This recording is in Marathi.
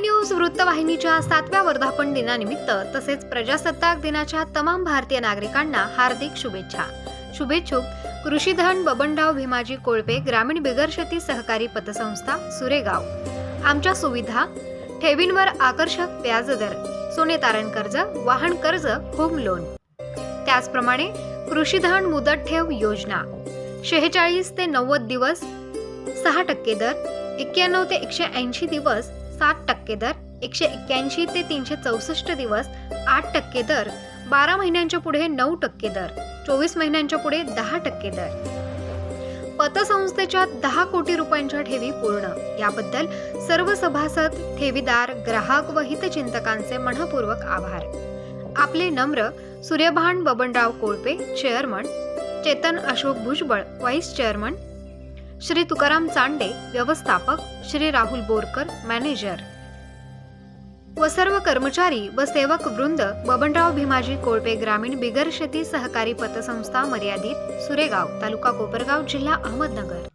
न्यूज वृत्तवाहिनीच्या सातव्या वर्धापन दिनानिमित्त तसेच प्रजासत्ताक दिनाच्या तमाम भारतीय नागरिकांना हार्दिक शुभेच्छा. शुभेच्छुक कृषीधन बबनराव भीमाजी कोळपे ग्रामीण बिगरशेती सहकारी पतसंस्था सुरेगाव. आमच्या सुविधा ठेवींवर आकर्षक व्याजदर सोने तारण कर्ज वाहन कर्ज होम लोन. त्याचप्रमाणे कृषीधन मुदत ठेव योजना. शेहेचाळीस ते नव्वद दिवस सहा टक्के दर एक्क्याण्णव ते एकशे ऐंशी दिवस सात टक्के दर एकशे एक्क्याऐंशी ते तीनशे चौसष्ट दिवस आठ टक्के दर बारा महिन्यांच्या पुढे नऊ टक्के दर चोवीस महिन्यांच्या पुढे दहा टक्के दर. पतसंस्थेच्या दहा कोटी रुपयांच्या ठेवी पूर्ण. याबद्दल सर्व सभासद ठेवीदार ग्राहक व हितचिंतकांचे मनपूर्वक आभार. आपले नम्र Suryabhan Babanrao Kolpe chairman Chetan Ashok Bhujbal vice chairman Shri Tukaram Chande व्यवस्थापक श्री राहुल बोरकर मॅनेजर. व सर्व कर्मचारी व सेवक वृंद बबनराव भीमाजी कोळपे ग्रामीण बिगर शेती सहकारी पतसंस्था मर्यादित सुरेगाव तालुका कोपरगाव जिल्हा अहमदनगर.